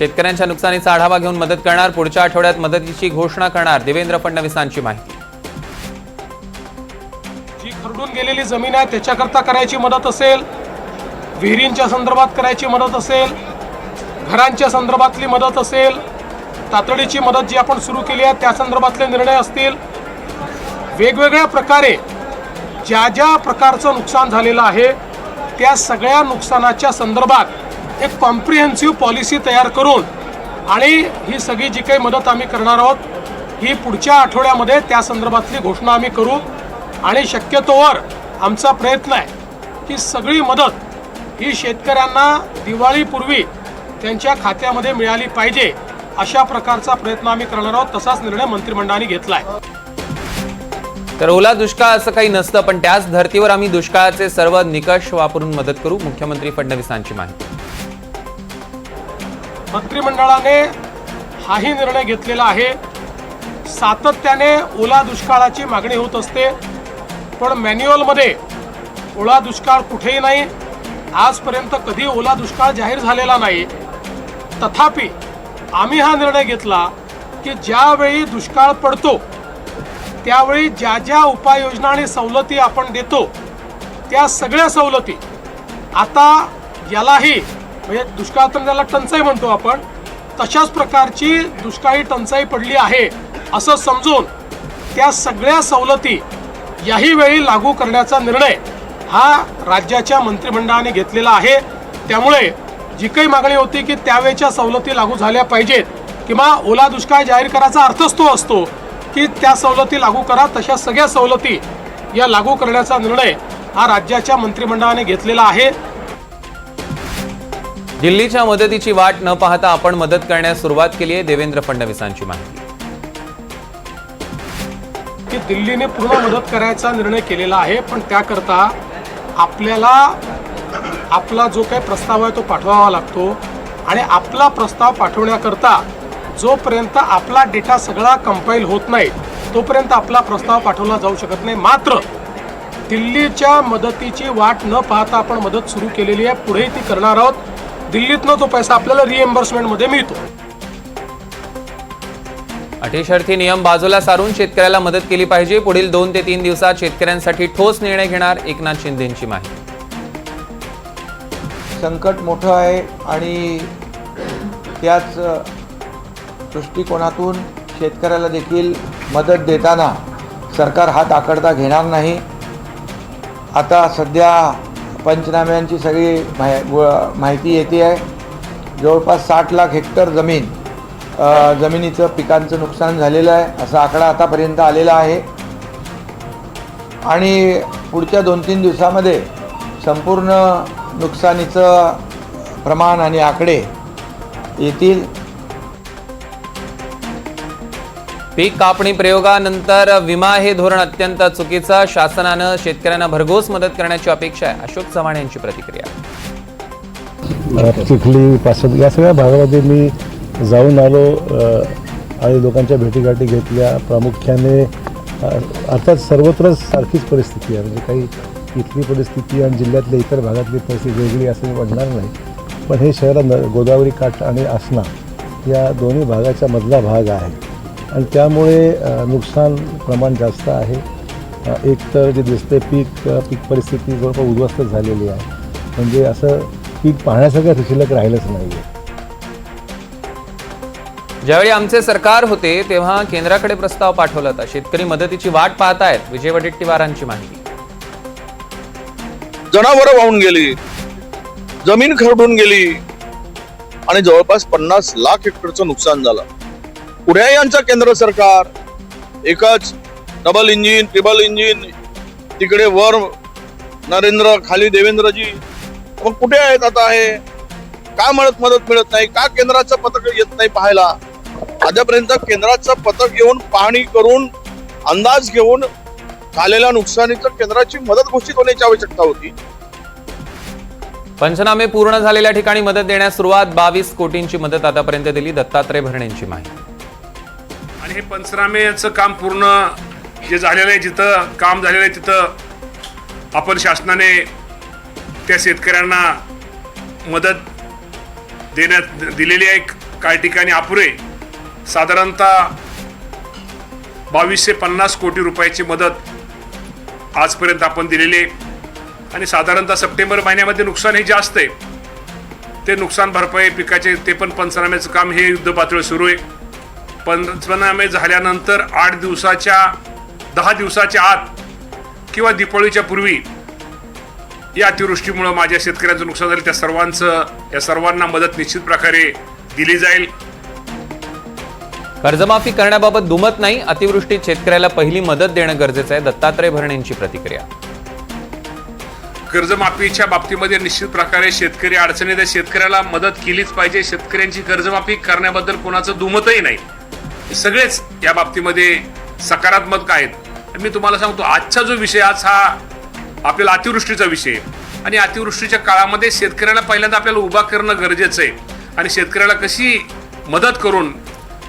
शेतकऱ्यांच्या नुकसानीचा आढावा घेऊन मदत करणार पुढच्या आठवड्यात मदतीची घोषणा करणार देवेंद्र फडणवीसांची माहिती. जी खरडून गेलेली जमीन आहे त्याच्याकरता करायची मदत असेल विहिरींच्या संदर्भात करायची मदत असेल घरांच्या संदर्भातली मदत असेल तातडीची मदत जी आपण सुरू केली आहे त्या संदर्भातले निर्णय असतील. वेगवेगळ्या प्रकारे ज्या ज्या प्रकारचं नुकसान झालेलं आहे त्या सगळ्या नुकसानाच्या संदर्भात एक कॉम्प्रिहेन्सिव्ह पॉलिसी तयार करून आणि ही सगळी जी काही मदत आम्ही करणार आहोत ही पुढच्या आठवड्यामध्ये त्या संदर्भातली घोषणा आम्ही करू. आणि शक्यतोवर आमचा प्रयत्न आहे की सगळी मदत ही शेतकऱ्यांना दिवाळीपूर्वी त्यांच्या खात्यामध्ये मिळाली पाहिजे अशा प्रकारचा प्रयत्न आम्ही करणार आहोत तसाच निर्णय मंत्रिमंडळाने घेतला आहे तर ओला दुष्काळ असं काही नसतं पण त्याच धर्तीवर आम्ही दुष्काळाचे सर्व निकष वापरून मदत करू मुख्यमंत्री फडणवीसांची माहिती. मंत्रिमंडळाने हाही निर्णय घेतलेला आहे. सातत्याने ओला दुष्काळाची मागणी होत असते. पण मॅन्युअलमध्ये ओला दुष्काळ कुठेही नाही. आजपर्यंत कधी ओला दुष्काळ जाहीर झालेला नाही. तथापि आम्ही हा निर्णय घेतला की ज्यावेळी दुष्काळ पडतो त्यावेळी ज्या ज्या उपाययोजना आणि सवलती आपण देतो त्या सगळ्या सवलती आता यालाही म्हणजे दुष्काळ तर त्याला टंचाई म्हणतो आपण तशाच प्रकारची दुष्काळी टंचाई पडली आहे असं समजून त्या सगळ्या सवलती याही वेळी लागू करण्याचा निर्णय हा राज्याच्या मंत्रिमंडळाने घेतलेला आहे. त्यामुळे जी काही मागणी होती की त्यावेळच्या सवलती लागू झाल्या पाहिजेत किंवा ओला दुष्काळ जाहीर करायचा अर्थच तो असतो की त्या सवलती लागू करा तशा सगळ्या सवलती या लागू करण्याचा निर्णय हा राज्याच्या मंत्रिमंडळाने घेतलेला आहे. दिल्लीच्या मदतीची वाट न पाहता आपण मदत करण्यास सुरुवात केली आहे देवेंद्र फडणवीसांची माहिती. की दिल्लीने पूर्ण मदत करायचा निर्णय केलेला आहे पण त्याकरता आपल्याला आपला जो काही प्रस्ताव आहे तो पाठवावा लागतो. आणि आपला प्रस्ताव पाठवण्याकरता जोपर्यंत आपला डेटा सगळा कंपाईल होत नाही तोपर्यंत आपला प्रस्ताव पाठवला जाऊ शकत नाही. मात्र दिल्लीच्या मदतीची वाट न पाहता आपण मदत सुरू केलेली आहे. पुढेही ती करणार आहोत. दिल्लीतनं तो पैसा आपल्याला रिएम्बर्समेंटमध्ये मिळतो. अटी शर्थी नियम बाजूला सारून शेतकऱ्याला मदत केली पाहिजे. पुढील दोन ते तीन दिवसात शेतकऱ्यांसाठी ठोस निर्णय घेणार एकनाथ शिंदेंची माहिती. संकट मोठं आहे आणि त्याच दृष्टिकोनातून शेतकऱ्याला देखील मदत देताना सरकार हात आकडता घेणार नाही. आता सध्या पंचनाम्यांची सगळी माहि व- माहिती येते आहे. जवळपास साठ लाख हेक्टर जमीन जमिनीचं पिकांचं नुकसान झालेलं आहे असा आकडा आतापर्यंत आलेला आहे. आणि पुढच्या दोन तीन दिवसामध्ये संपूर्ण नुकसानीचं प्रमाण आणि आकडे येतील. पीक कापणी प्रयोगानंतर विमा हे धोरण अत्यंत चुकीचं. शासनानं शेतकऱ्यांना भरघोस मदत करण्याची अपेक्षा आहे. अशोक चव्हाण यांची प्रतिक्रिया. चिखली पासद या सगळ्या भागामध्ये मी जाऊन आलो आणि लोकांच्या भेटीगाठी घेतल्या. प्रामुख्याने अर्थात सर्वत्रच सारखीच परिस्थिती आहे. म्हणजे काही इथली परिस्थिती आणि जिल्ह्यातल्या इतर भागातली परिस्थिती वेगळी असं म्हणणार नाही. पण हे शहर गोदावरी काठ आणि आसना या दोन्ही भागाच्या मधला भाग आहे. आणि त्यामुळे नुकसान प्रमाण जास्त आहे. अ, एक तर जे दिसते पीक पीक परिस्थिती जवळपास उद्ध्वस्त झालेली आहे. म्हणजे असं पीक पाहण्यासारखं शिल्लक राहिलंच नाही आहे ज्यावेळी आमचे सरकार होते तेव्हा केंद्राकडे प्रस्ताव पाठवला होता. शेतकरी मदतीची वाट पाहतायत विजय वडेट्टीवारांची माहिती. जनावरं वाहून गेली जमीन खरडून गेली आणि जवळपास पन्नास लाख हेक्टरचं नुकसान झालं. पुढे यांचं केंद्र सरकार. एकच डबल इंजिन ट्रिबल इंजिन तिकडे वर नरेंद्र खाली देवेंद्रजी. मग कुठे आहेत आता हे? का मदत मदत मिळत नाही? का केंद्राचं पथक येत नाही पाहायला? आतापर्यंत केंद्राचं पथक येऊन पाहणी करून अंदाज घेऊन झालेल्या नुकसानीचं केंद्राची मदत घोषित होण्याची आवश्यकता होती. पंचनामे पूर्ण झालेल्या ठिकाणी मदत देण्यास सुरुवात बावीस कोटींची मदत आतापर्यंत दिली. दत्तात्रय भरणेंची माहिती. आणि हे पंचनामेचं काम पूर्ण जे झालेलं आहे जिथं काम झालेलं आहे तिथं आपण शासनाने त्या शेतकऱ्यांना मदत देण्यात दिलेली आहे. काही ठिकाणी अपुरे. साधारणतः बावीसशे पन्नास कोटी रुपयाची मदत आजपर्यंत आपण दिलेली आहे. आणि साधारणतः सप्टेंबर महिन्यामध्ये नुकसान हे जास्त आहे. ते नुकसान भरपाई पिकाचे ते पण पंचनाम्याचं काम हे युद्ध पातळीवर सुरू आहे. पंचनामे झाल्यानंतर आठ दिवसाच्या दहा दिवसाच्या आत किंवा दिपावलीच्या पूर्वी या अतिवृष्टीमुळं माझ्या शेतकऱ्यांचं नुकसान झालं. त्या सर्वांचं या सर्वांना मदत निश्चित प्रकारे दिली जाईल. कर्जमाफी करण्याबाबत दुमत नाही. अतिवृष्टीत शेतकऱ्याला पहिली मदत देणं गरजेचं आहे. दत्तात्रय भरणेंची प्रतिक्रिया. कर्जमाफीच्या बाबतीमध्ये निश्चित प्रकारे शेतकरी अडचणीत शेतकऱ्याला मदत केलीच पाहिजे. शेतकऱ्यांची कर्जमाफी करण्याबद्दल कोणाचं दुमतही नाही. सगळेच या बाबतीमध्ये सकारात्मक आहेत. मी तुम्हाला सांगतो आजचा जो विषय आज हा आपल्याला अतिवृष्टीचा विषय आहे. आणि अतिवृष्टीच्या काळामध्ये शेतकऱ्याला पहिल्यांदा आपल्याला उभा करणं गरजेचं आहे. आणि शेतकऱ्याला कशी मदत करून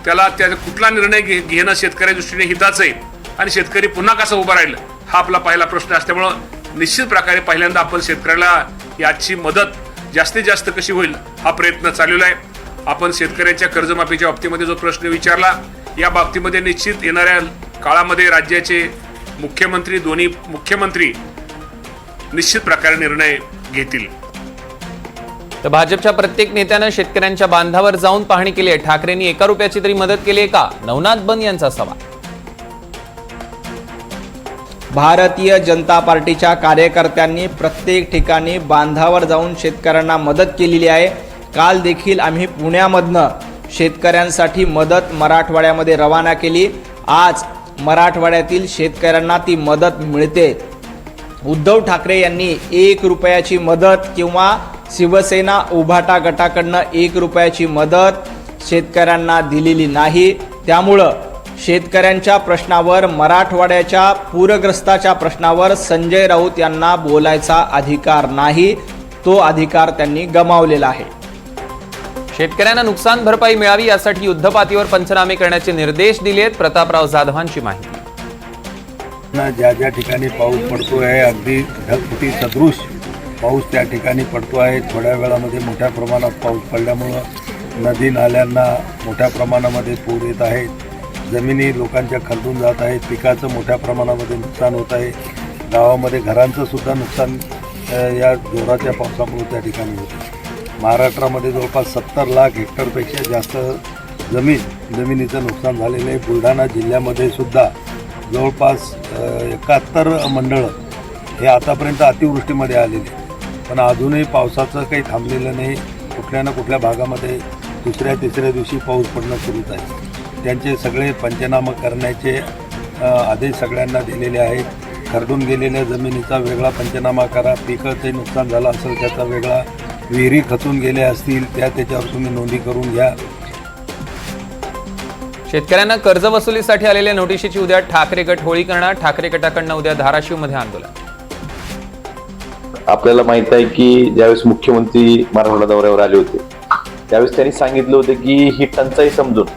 त्याला त्याचा कुठला निर्णय घे घेणं शेतकऱ्या दृष्टीने हिताचं आहे. आणि शेतकरी पुन्हा कसा उभा राहील हा आपला पहिला प्रश्न असल्यामुळं निश्चित प्रकारे पहिल्यांदा आपण शेतकऱ्याला याची मदत जास्तीत जास्त कशी होईल हा प्रयत्न चाललेला आहे. आपण शेतकऱ्यांच्या कर्जमाफीच्या बाबतीमध्ये जो प्रश्न विचारला या बाबतीमध्ये निश्चित येणाऱ्या काळामध्ये राज्याचे मुख्यमंत्री दोन्ही मुख्यमंत्री निश्चित प्रकारे निर्णय घेतील. तर भाजपच्या प्रत्येक नेत्यानं शेतकऱ्यांच्या बांधावर जाऊन पाहणी केली आहे. ठाकरेंनी एका रुपयाची तरी मदत केली आहे का? नवनाथ बन यांचा सवाल. भारतीय जनता पार्टीच्या कार्यकर्त्यांनी प्रत्येक ठिकाणी बांधावर जाऊन शेतकऱ्यांना मदत केलेली आहे. काल देखील आम्ही पुण्यामधनं शेतकऱ्यांसाठी मदत मराठवाड्यामध्ये रवाना केली. आज मराठवाड्यातील शेतकऱ्यांना ती मदत मिळते. उद्धव ठाकरे यांनी एक रुपयाची मदत किंवा शिवसेना उभाटा गटाकडनं एक रुपयाची मदत शेतकऱ्यांना दिलेली नाही. त्यामुळं शेतकऱ्यांच्या प्रश्नावर मराठवाड्याच्या पूरग्रस्ताच्या प्रश्नावर संजय राऊत यांना बोलायचा अधिकार नाही. तो अधिकार त्यांनी गमावलेला आहे. शेतकऱ्यांना नुकसान भरपाई मिळावी यासाठी युद्धपातीवर पंचनामे करण्याचे निर्देश दिले आहेत प्रतापराव जाधवांची माहिती. ना ज्या ज्या ठिकाणी पाऊस पडतो आहे अगदी ढगफुटी सदृश पाऊस त्या ठिकाणी पडतो आहे थोड्या वेळामध्ये मोठ्या प्रमाणात पाऊस पडल्यामुळं नदी नाल्यांना मोठ्या प्रमाणामध्ये पूर येत आहेत. जमिनी लोकांच्या खरडून जात आहेत. पिकाचं मोठ्या प्रमाणामध्ये नुकसान होत आहे. गावामध्ये घरांचं सुद्धा नुकसान या जोराच्या पावसामुळे त्या ठिकाणी होतं महाराष्ट्रामध्ये जवळपास सत्तर लाख हेक्टरपेक्षा जास्त जमीन जमिनीचं नुकसान झालेलं आहे. बुलढाणा जिल्ह्यामध्ये सुद्धा जवळपास एकाहत्तर मंडळं हे आतापर्यंत अतिवृष्टीमध्ये आलेले पण अजूनही पावसाचं काही थांबलेलं नाही. कुठल्या ना कुठल्या भागामध्ये दुसऱ्या तिसऱ्या दिवशी पाऊस पडणं सुरूच आहे. त्यांचे सगळे पंचनामा करण्याचे आदेश सगळ्यांना दिलेले आहेत. खरडून गेलेल्या जमिनीचा वेगळा पंचनामा करा. पिकं ते नुकसान झालं असेल त्याचा वेगळा विहिरी खचून गेल्या असतील त्या त्याच्यावर तुम्ही नोंदी करून घ्या. शेतकऱ्यांना कर्ज वसुलीसाठी आलेल्या नोटिशीची उद्या ठाकरे गट होळी करणार. ठाकरे गटाकडनं उद्या धाराशिवमध्ये आंदोलन. आपल्याला माहीत आहे की ज्यावेळेस मुख्यमंत्री मराठवाडा दौऱ्यावर आले होते त्यावेळेस त्यांनी सांगितलं होतं की ही टंचाई समजून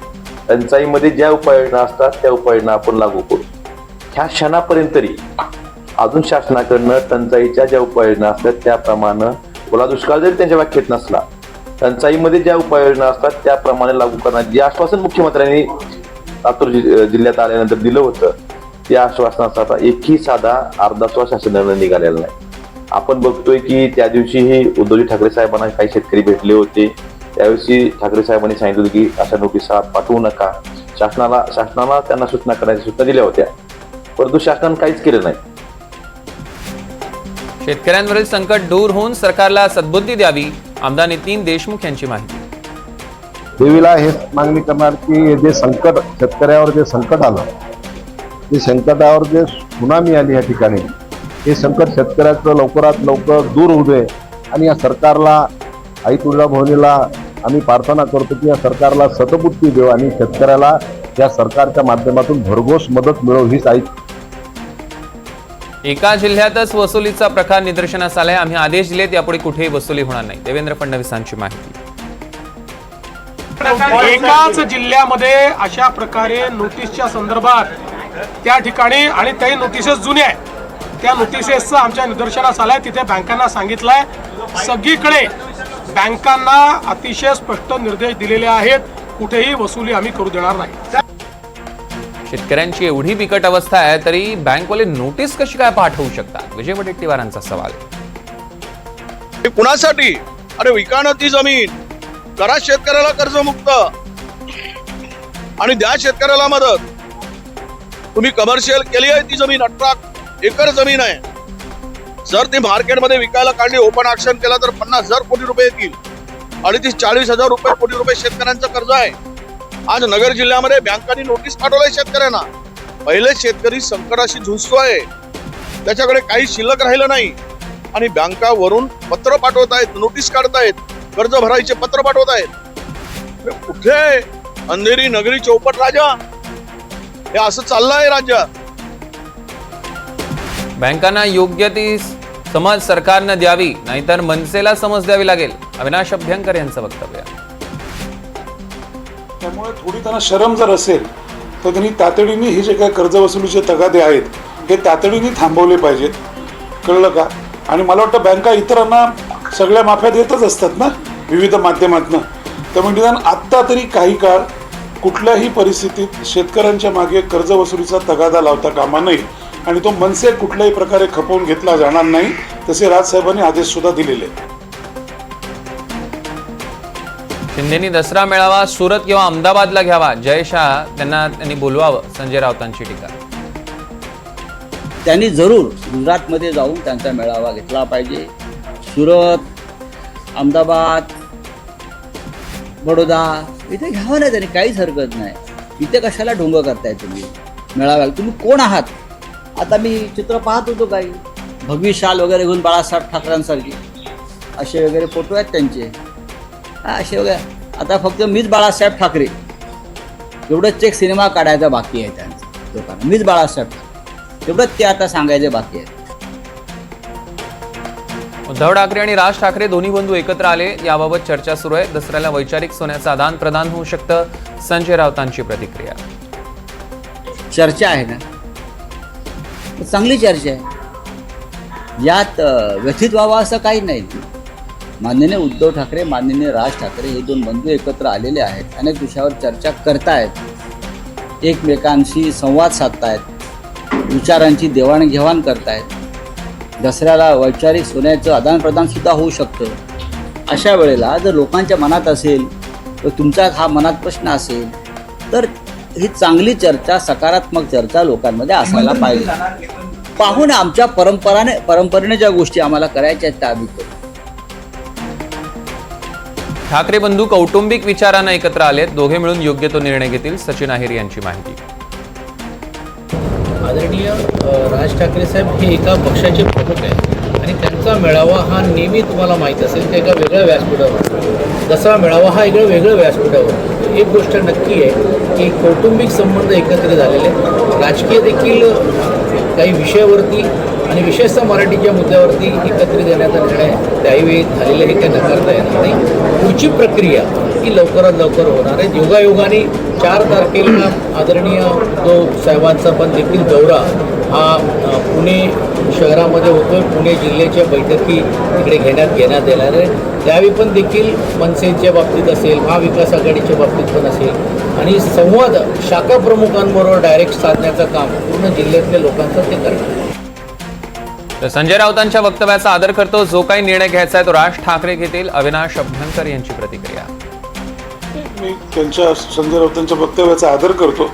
टंचाईमध्ये ज्या उपाययोजना असतात त्या उपाययोजना आपण लागू करू. ह्या क्षणापर्यंत तरी अजून शासनाकडनं टंचाईच्या ज्या उपाययोजना असतात त्याप्रमाणे ओला दुष्काळ जरी त्यांच्या व्याख्येत नसला टंचाईमध्ये ज्या उपाययोजना असतात त्याप्रमाणे लागू करण्याचे जे आश्वासन मुख्यमंत्र्यांनी लातूर जिल्ह्यात आल्यानंतर दिलं होतं त्या आश्वासनाचा आता एकही साधा अर्धा स्व शासनानं निघालेला नाही. आपण बघतोय की त्या दिवशीही उद्धवजी ठाकरे साहेबांना काही शेतकरी भेटले होते. त्यावेळी ठाकरे साहेबांनी सांगितलं की अशा नोटिसा पाठवू नका. शासनाला शासनाला त्यांना सूचना करण्याच्या सूचना दिल्या होत्या. परंतु शासनानं काहीच केलं नाही. शेतकऱ्यांवरील संकट दूर होऊन सरकारला सद्बुद्धी द्यावी आमदार नितीन देशमुख यांची माहिती. देवीला हे मागणी करणार की जे संकट शेतकऱ्यावर जे संकट आलं ते संकटावर जे सुनामी आली या ठिकाणी हे संकट शेतकऱ्याचं लवकरात लवकर दूर होऊ दे आणि या सरकारला आई तुळजाभवनीला आम्ही प्रार्थना करतो की या सरकारला सतबुद्धी देऊ आणि शेतकऱ्याला या सरकारच्या माध्यमातून भरघोस मदत मिळव हीच आई एका जिल्ह्यातच वसुलीचा प्रकार निदर्शनास आलाय. आम्ही आदेश दिलेत यापुढे कुठेही वसुली होणार नाही. देवेंद्र फडणवीसांची माहिती. एकाच जिल्ह्यामध्ये अशा प्रकारे नोटीसच्या संदर्भात त्या ठिकाणी आणि त्याही नोटिसेस जुन्या आहेत. त्या नोटिसेसचं आमच्या निदर्शनास आलंय तिथे बँकांना सांगितलंय. सगळीकडे बँकांना अतिशय स्पष्ट निर्देश दिलेले आहेत. कुठेही वसुली आम्ही करू देणार नाही. शेतकऱ्यांची एवढी बिकट अवस्था आहे तरी बँकवाले नोटीस कशी काय पाठवू शकतात? विजय वडेट्टीवारांचा सवाल हे कुणासाठी? अरे विकाणं ती जमीन. करा शेतकऱ्याला कर्जमुक्त. आणि द्या शेतकऱ्याला मदत. तुम्ही कमर्शियल केली आहे ती जमीन अठरा एकर जमीन आहे. जर ती मार्केटमध्ये विकायला काढली ओपन ऑप्शन केला तर पन्नास हजार कोटी रुपये येतील. अडतीस चाळीस हजार रुपये कोटी रुपये शेतकऱ्यांचं कर्ज आहे. आज नगर जिल्ह्यामध्ये बँकांनी नोटीस पाठवलंय शेतकऱ्यांना. पहिले शेतकरी संकटाशी झुंजतोय त्याच्याकडे काही शिल्लक राहिलं नाही. आणि बँकावरून पत्र पाठवत आहेत नोटीस काढतायत कर्ज भरायचे पत्र पाठवत आहेत. कुठे? अंधेरी नगरी चौपट राजा. हे असं चाललंय राज्यात बँकांना योग्य ती समज सरकारनं द्यावी नाहीतर मनसेला समज द्यावी लागेल. अविनाश अभ्यंकर यांचं वक्तव्य. त्यामुळे थोडी त्यांना शरम जर असेल तर त्यांनी तातडीने हे जे काय कर्जवसुलीचे तगादे आहेत हे तातडीने थांबवले पाहिजेत. कळलं का? आणि मला वाटतं बँका इतरांना सगळ्या माफ्या देतच असतात ना विविध माध्यमातनं. त्यामुळे निदान आत्ता तरी काही काळ कुठल्याही परिस्थितीत शेतकऱ्यांच्या मागे कर्जवसुलीचा तगादा लावता कामा नये आणि तो मनसे कुठल्याही प्रकारे खपवून घेतला जाणार नाही तसे राजसाहेबांनी आदेशसुद्धा दिलेले आहेत. शिंदेनी दसरा मेळावा सुरत किंवा अहमदाबादला घ्यावा जय शाह त्यांना त्यांनी बोलवावं संजय राऊतांची टीका. त्यांनी जरूर गुजरातमध्ये जाऊन त्यांचा मेळावा घेतला पाहिजे. सुरत अहमदाबाद बडोदा इथे घ्यावं ना त्यांनी काहीच हरकत नाही. इथे कशाला ढोंग करताय तुम्ही? मेळाव्याला तुम्ही कोण आहात? आता मी चित्र पाहत होतो काही. भगवी शाल वगैरे घेऊन बाळासाहेब ठाकरेंसारखे. असे वगैरे फोटो आहेत त्यांचे. असे वगैरे आता फक्त मीच बाळासाहेब ठाकरे. एवढंच एक सिनेमा काढायचा बाकी आहे त्यांचा लोकांना मीच बाळासाहेब ठाकरे. एवढंच ते आता सांगायचे बाकी आहे. उद्धव ठाकरे आणि राज ठाकरे दोन्ही बंधू एकत्र आले. याबाबत चर्चा सुरू आहे. दसऱ्याला वैचारिक सोन्याचं आदान प्रदान होऊ शकतं. संजय राऊतांची प्रतिक्रिया. चर्चा आहे ना? चांगली चर्चा आहे. यात व्यथित व्हावं असं काही नाही. माननीय उद्धव ठाकरे माननीय राज ठाकरे हे दोन बंधू एकत्र आलेले आहेत. अनेक विषयावर चर्चा करतायत. एकमेकांशी संवाद साधतायत. विचारांची देवाणघेवाण करतायत. दसऱ्याला वैचारिक सोन्याचं आदानप्रदानसुद्धा होऊ शकतं. अशा वेळेला जर लोकांच्या मनात असेल तर तुमचा हा मनात प्रश्न असेल तर ही चांगली चर्चा सकारात्मक चर्चा लोकांमध्ये असायला पाहिजे. पाहून आमच्या परंपराने परंपरेने ज्या गोष्टी आम्हाला करायच्या आहेत त्या आम्ही करू. ठाकरे बंधू कौटुंबिक विचारानं एकत्र आलेत. दोघे मिळून योग्य तो निर्णय घेतील सचिन आहेर यांची माहिती. आदरणीय राज ठाकरे साहेब हे एका पक्षाचे प्रमुख आहेत आणि त्यांचा मेळावा हा नेहमी तुम्हाला माहीत असेल ते एका वेगळ्या व्यासपीठावर. दसरा मेळावा हा एका वेगळ्या व्यासपीठावर. एक गोष्ट नक्की आहे की कौटुंबिक संबंध एकत्र झालेले आहेत. राजकीय देखील काही विषयावरती आणि विशेषतः मराठीच्या मुद्द्यावरती एकत्रित येण्याचा निर्णय त्यावेळी झालेला हे काही नकारता येणार नाही. पुढची प्रक्रिया ही लवकरात लवकर होणार आहे. योगायोगाने चार तारखेला आदरणीय जो साहेबांचा पण देखील दौरा हा पुणे शहरामध्ये होतो पुणे जिल्ह्याच्या बैठकी तिकडे घेण्यात घेण्यात येणार आहे. त्यावेळी पण देखील मनसेच्या बाबतीत असेल महाविकास आघाडीच्या बाबतीत पण असेल आणि संवाद शाखा प्रमुखांबरोबर डायरेक्ट साधण्याचं काम पूर्ण जिल्ह्यातल्या लोकांचं ते करणार तर संजय राऊतांच्या वक्तव्याचा आदर करतो. जो काही निर्णय घ्यायचा आहे तो राज ठाकरे घेतील. अविनाश अभ्यंकर यांची प्रतिक्रिया. मी त्यांच्या संजय राऊतांच्या वक्तव्याचा आदर करतो.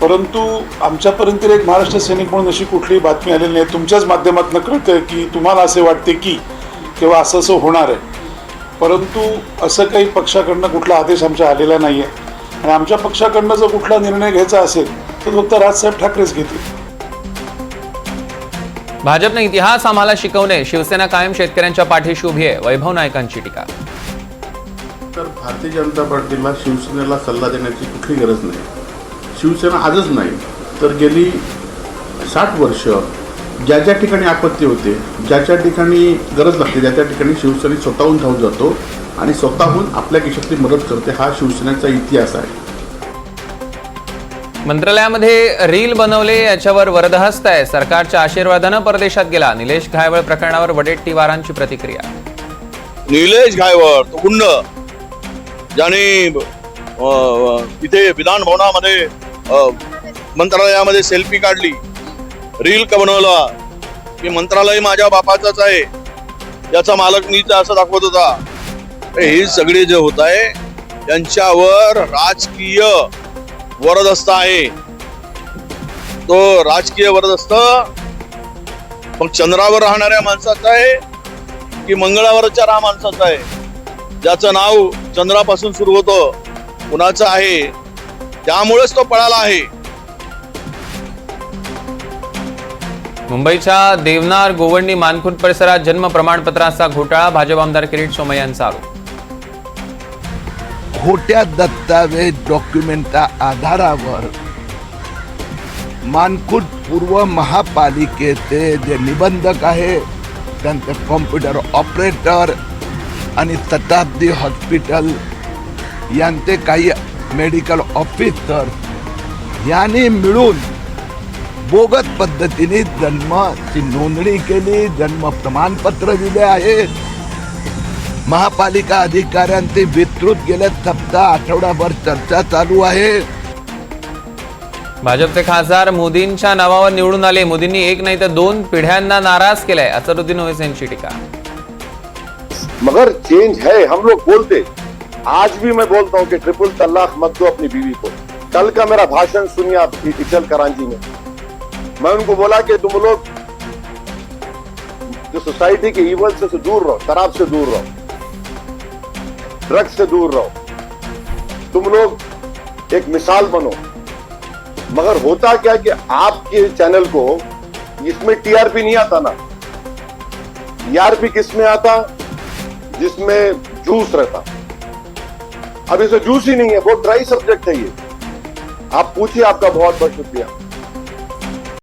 परंतु आमच्यापर्यंत एक महाराष्ट्र सैनिक म्हणून अशी कुठलीही बातमी आलेली नाही. तुमच्याच माध्यमातून कळतं की तुम्हाला असे वाटते की किंवा असं असं होणार आहे. परंतु असं काही पक्षाकडनं कुठला आदेश आमच्या आलेला नाही आहे आणि आमच्या पक्षाकडनं जर कुठला निर्णय घ्यायचा असेल तर फक्त राजसाहेब ठाकरेच घेतील. भाजपने इतिहास आम्हाला शिकवणे शिवसेना कायम शेतकऱ्यांच्या पाठीशी उभी आहे वैभव नायकांची टीका. तर भारतीय जनता पार्टीला शिवसेनेला सल्ला देण्याची कुठली गरज नाही. शिवसेना आजच नाही तर गेली साठ वर्ष ज्या ज्या ठिकाणी आपत्ती होते ज्या ज्या ठिकाणी गरज लागते ज्या त्या ठिकाणी शिवसेने स्वतःहून धावून जातो आणि स्वतःहून आपल्या खिशातली मदत करते हा शिवसेनेचा इतिहास आहे. मंत्रालयामध्ये रील बनवले याच्यावर वरदहस्त आहे. सरकारच्या आशीर्वादानं परदेशात गेला. निलेश घायवळ प्रकरणावर वडेट्टीवारांची प्रतिक्रिया. निलेश घायवळ तो गुंड. ज्याने तिथे इथे विधान भवनामध्ये मंत्रालयामध्ये सेल्फी काढली. रील का बनवला? की मंत्रालय माझ्या बापाचाच आहे. याचा मालक मीच असं दाखवत होता. हे सगळे जे होत आहे त्यांच्यावर राजकीय वरदस्त आहे. तो राजकीय वरदस्त. मग चंद्रावर राहणाऱ्या माणसाचा आहे की मंगळावरच्या राहा माणसाचं आहे? ज्याचं नाव चंद्रापासून सुरू होतं कुणाचं आहे. त्यामुळेच तो पळाला आहे. मुंबईच्या देवनार गोवंडी मानखुर्द परिसरात जन्म प्रमाणपत्राचा घोटाळा भाजप आमदार किरीट सोमय्यांचा आरोप खोट्या दस्तावेज डॉक्युमेंटच्या आधारावर. मानखुद पूर्व महापालिकेचे जे निबंधक आहे त्यांचे कॉम्प्युटर ऑपरेटर आणि शताब्दी हॉस्पिटल यांचे काही मेडिकल ऑफिसर यांनी मिळून बोगस पद्धतीने जन्माची नोंदणी केली जन्म प्रमाणपत्र दिले आहेत महापालिका अधिकाऱ्यांचे विस्तृत गेल्या सप्ताह आठवडाभर चर्चा चालू आहे. भाजपचे खासदार मोदींच्या नावावर निवडून आले. मोदींनी एक नाही तर दोन पिढ्यांना नाराज केलाय. असरुद्दीन ओवैसी यांची टीका. मगर चेंज है हम लोग बोलते. आज भी मैं बोलता हूँ कि ट्रिपल तलाक मत दो अपनी बीवी को. कल का मेरा भाषण सुनिए आप इचल करांची में मैं उनको बोला कि तुम लोग जो सोसाइटी के इवल से, से दूर रहो शराब से दूर रहो. ड्रग्स से दूर रहो। तुम लोग एक मिसाल बनो। मगर होता क्या कि आपके चैनल को इसमें टीआरपी नहीं आता ना? टीआरपी किसमें आता? जिसमें जूस रहता। अब इसमें जूस ही नहीं है बहुत ड्राई सब्जेक्ट है ये। आप पूछिए, आपका बहुत बहुत शुक्रिया।